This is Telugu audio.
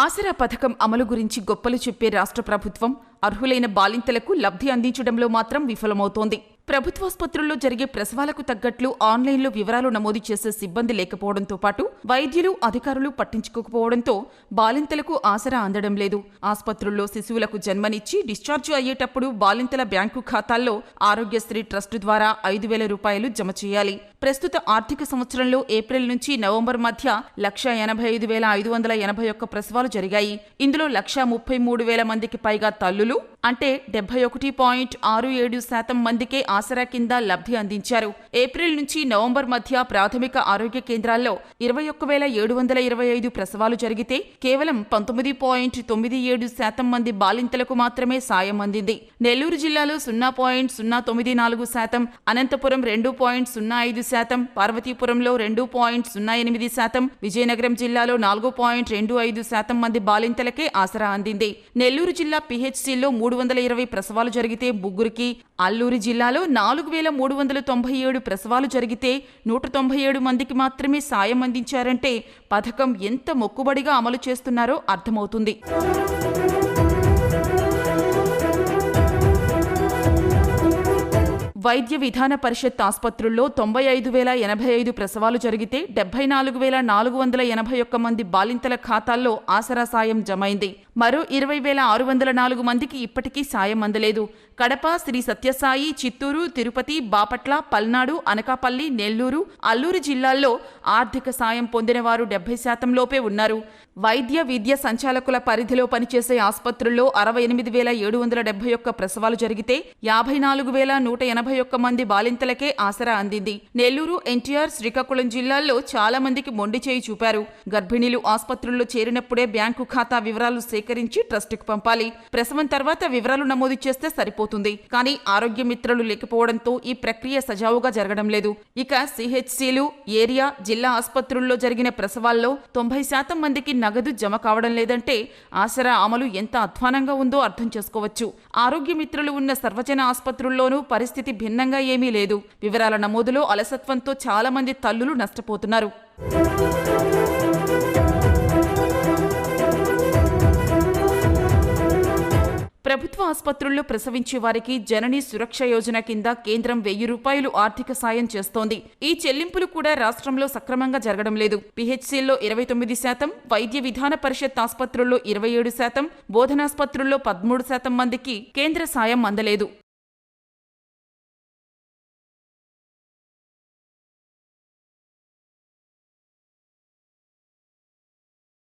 ఆసరా పథకం అమలు గురించి గొప్పలు చెప్పే రాష్ట్ర ప్రభుత్వం అర్హులైన బాలింతలకు లబ్ధి అందించడంలో మాత్రం విఫలమవుతోంది. ప్రభుత్వాసుపత్రుల్లో జరిగే ప్రసవాలకు తగ్గట్లు ఆన్లైన్లో వివరాలు నమోదు చేసే సిబ్బంది లేకపోవడంతో పాటు వైద్యులు అధికారులు పట్టించుకోకపోవడంతో బాలింతలకు ఆసరా అందడం లేదు. ఆసుపత్రుల్లో శిశువులకు జన్మనిచ్చి డిశ్చార్జ్ అయ్యేటప్పుడు బాలింతల బ్యాంకు ఖాతాల్లో ఆరోగ్యశ్రీ ట్రస్ట్ ద్వారా ఐదు వేల రూపాయలు జమ చేయాలి. ప్రస్తుత ఆర్థిక సంవత్సరంలో ఏప్రిల్ నుంచి నవంబర్ మధ్య లక్ష ఎనభై ఐదు వేల ఐదు వందల ఎనభై ఒక్క ప్రసవాలు జరిగాయి. ఇందులో లక్ష ముప్పై మూడు వేల మందికి పైగా తల్లులు అంటే డెబ్బై ఒకటి పాయింట్ ఆరు ఏడు శాతం మందికే ఆసరా కింద లబ్ధి అందించారు. ఏప్రిల్ నుంచి నవంబర్ మధ్య ప్రాథమిక ఆరోగ్య కేంద్రాల్లో ఇరవై ఒక్క వేల ఏడు వందల ఇరవై ఐదు ప్రసవాలు జరిగితే కేవలం పంతొమ్మిది పాయింట్ తొమ్మిది ఏడు శాతం మంది బాలింతలకు మాత్రమే సాయం అందింది. నెల్లూరు జిల్లాలో సున్నా పాయింట్ సున్నా తొమ్మిది నాలుగు శాతం అనంతపురం రెండు పాయింట్ సున్నా ఐదు శాతం పార్వతీపురంలో రెండు పాయింట్ సున్నా ఎనిమిది శాతం విజయనగరం జిల్లాలో నాలుగు పాయింట్ రెండు ఐదు శాతం మంది బాలింతలకే ఆసరా అందింది. నెల్లూరు జిల్లా పిహెచ్సిలో మూడు వందల ఇరవై ప్రసవాలు జరిగితే ముగ్గురికి అల్లూరు జిల్లాలో నాలుగు వేల మూడు వందల తొంభై ఏడు ప్రసవాలు జరిగితే నూట తొంభై ఏడు మందికి మాత్రమే సాయం అందించారంటే పథకం ఎంత మొక్కుబడిగా అమలు చేస్తున్నారో అర్థమవుతుంది. వైద్య విధాన పరిషత్ ఆసుపత్రుల్లో తొంభై ఐదు వేల ఎనభై ఐదు ప్రసవాలు జరిగితే డెబ్బై నాలుగు వేల నాలుగు వందల ఎనభై ఒక్క మంది బాలింతల ఖాతాల్లో ఆసరా సాయం జమైంది. మరో ఇరవై వేల ఆరు వందల నాలుగు మందికి ఇప్పటికీ సాయం అందలేదు. కడప శ్రీ సత్యసాయి చిత్తూరు తిరుపతి బాపట్ల పల్నాడు అనకాపల్లి నెల్లూరు అల్లూరు జిల్లాల్లో ఆర్థిక సాయం పొందిన వారు డెబ్బై శాతం లోపే ఉన్నారు. వైద్య విద్య సంచాలకుల పరిధిలో పనిచేసే ఆసుపత్రుల్లో అరవై ఎనిమిది వేల ఏడు వందల డెబ్బై ఒక్క ప్రసవాలు జరిగితే యాభై నాలుగు వేల నూట ఎనభై ఒక్క మంది బాలింతలకే ఆసరా అందింది. నెల్లూరు ఎన్టీఆర్ శ్రీకాకుళం జిల్లాల్లో చాలా మందికి మొండి చేయి చూపారు. గర్భిణీలు ఆసుపత్రుల్లో చేరినప్పుడే బ్యాంకు ఖాతా వివరాలు సేకరించి ట్రస్టుకు పంపాలి. ప్రసవం తర్వాత వివరాలు నమోదు చేస్తే సరిపోతుంది. కానీ ఆరోగ్య మిత్రులు లేకపోవడంతో ఈ ప్రక్రియ సజావుగా జరగడం లేదు. ఇక సిహెచ్సిలు ఏరియా జిల్లా ఆసుపత్రుల్లో జరిగిన ప్రసవాల్లో తొంభై శాతం మందికి నగదు జమ కావడం లేదంటే ఆసరా అమలు ఎంత అధ్వానంగా ఉందో అర్థం చేసుకోవచ్చు. ఆరోగ్య మిత్రులు ఉన్న సర్వజన ఆసుపత్రుల్లోనూ పరిస్థితి భిన్నంగా ఏమీ లేదు. వివరాల నమోదులో అలసత్వంతో చాలా మంది తల్లులు నష్టపోతున్నారు. ప్రభుత్వ ఆసుపత్రుల్లో ప్రసవించే వారికి జననీ సురక్ష యోజన కింద కేంద్రం వెయ్యి రూపాయలు ఆర్థిక సాయం చేస్తోంది. ఈ చెల్లింపులు కూడా రాష్ట్రంలో సక్రమంగా జరగడం లేదు. పిహెచ్సిల్లో ఇరవై తొమ్మిది శాతం వైద్య విధాన పరిషత్ ఆసుపత్రుల్లో ఇరవై ఏడు శాతం బోధనాసుపత్రుల్లో పదమూడు శాతం మందికి కేంద్ర సాయం అందలేదు.